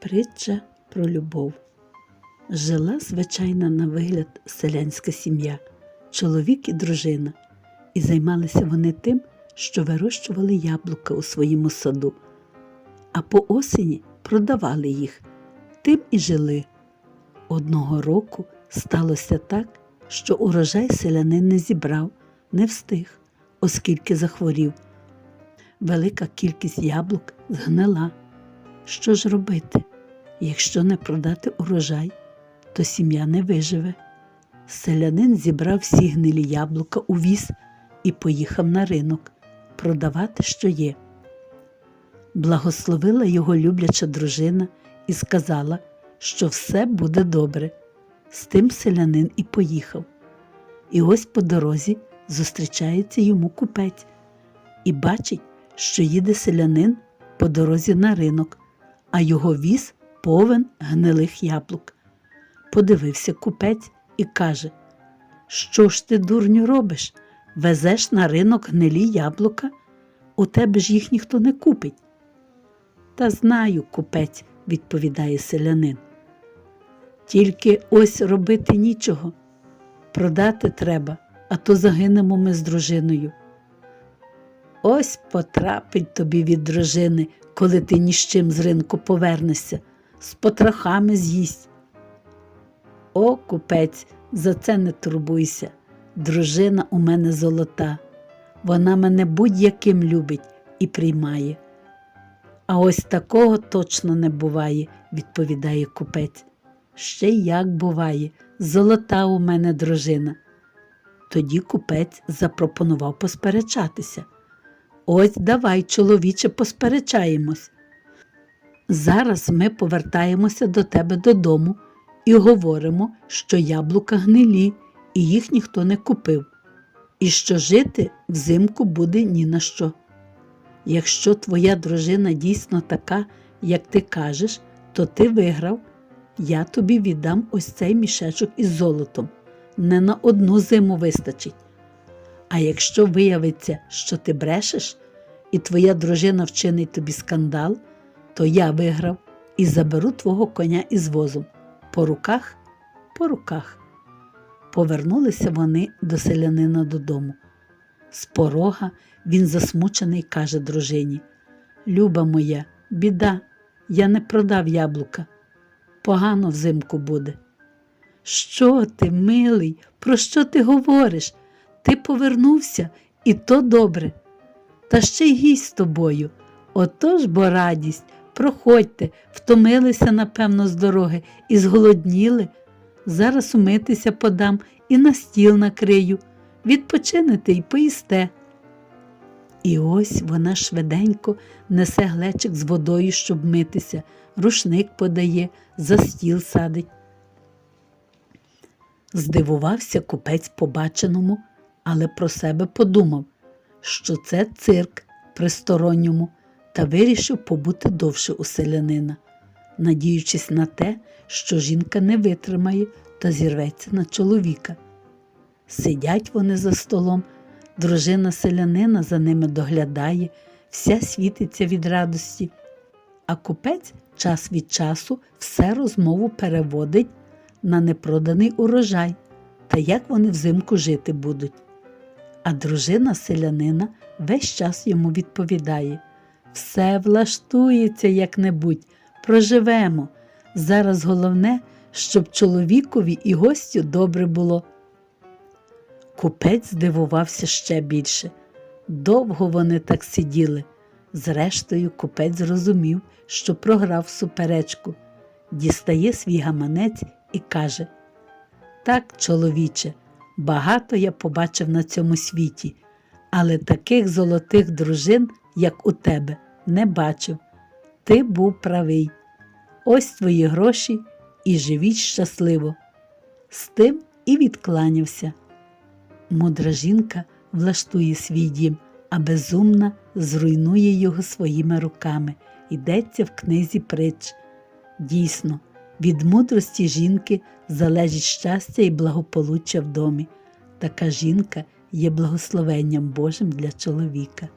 Притча про любов. Жила звичайна на вигляд селянська сім'я, чоловік і дружина, і займалися вони тим, що вирощували яблука у своєму саду, а по осені продавали їх, тим і жили. Одного року сталося так, що урожай селянин не зібрав, не встиг, оскільки захворів. Велика кількість яблук згнила. Що ж робити? Якщо не продати урожай, то сім'я не виживе. Селянин зібрав всі гнилі яблука у віз і поїхав на ринок продавати, що є. Благословила його любляча дружина і сказала, що все буде добре. З тим селянин і поїхав. І ось по дорозі зустрічається йому купець і бачить, що їде селянин по дорозі на ринок, а його віз повен гнилих яблук. Подивився купець і каже: Що ж ти, дурню, робиш? Везеш на ринок гнилі яблука? У тебе ж їх ніхто не купить. Та знаю, купець, відповідає селянин. Тільки ось робити нічого. Продати треба, а то загинемо ми з дружиною. Ось потрапить тобі від дружини, коли ти ні з чим з ринку повернешся, з потрохами з'їсть. О, купець, за це не турбуйся. Дружина у мене золота, вона мене будь-яким любить і приймає. А ось такого точно не буває, відповідає купець. Ще як буває, золота у мене дружина. Тоді купець запропонував посперечатися. Ось давай, чоловіче, посперечаємось. Зараз ми повертаємося до тебе додому і говоримо, що яблука гнилі, і їх ніхто не купив, і що жити взимку буде ні на що. Якщо твоя дружина дійсно така, як ти кажеш, то ти виграв, я тобі віддам ось цей мішечок із золотом. Не на одну зиму вистачить. А якщо виявиться, що ти брешеш, і твоя дружина вчинить тобі скандал, то я виграв і заберу твого коня із возом. По руках, по руках. Повернулися вони до селянина додому. З порога він засмучений каже дружині: Люба моя, біда, я не продав яблука. Погано взимку буде. Що ти, милий, про що ти говориш? Ти повернувся, і то добре. Та ще й гість з тобою. Отож бо радість, проходьте, втомилися, напевно, з дороги і зголодніли. Зараз умитися подам і на стіл накрию, відпочинете й поїсте. І ось вона швиденько несе глечик з водою, щоб митися, рушник подає, за стіл садить. Здивувався купець побаченому, але про себе подумав, що це цирк при сторонньому, та вирішив побути довше у селянина, надіючись на те, що жінка не витримає та зірветься на чоловіка. Сидять вони за столом, дружина селянина за ними доглядає, вся світиться від радості, а купець час від часу все розмову переводить на непроданий урожай та як вони взимку жити будуть. А дружина селянина весь час йому відповідає все влаштується як-небудь, проживемо. Зараз головне, щоб чоловікові і гостю добре було. Купець здивувався ще більше. Довго вони так сиділи. Зрештою, купець зрозумів, що програв суперечку, дістає свій гаманець і каже: Так, чоловіче, багато я побачив на цьому світі, але таких золотих дружин, як у тебе, не бачив. Ти був правий. Ось твої гроші і живіть щасливо. З тим і відкланявся. Мудра жінка влаштує свій дім, а безумна зруйнує його своїми руками. Йдеться в книзі притч. Дійсно, від мудрості жінки залежить щастя і благополуччя в домі. Така жінка є благословенням Божим для чоловіка.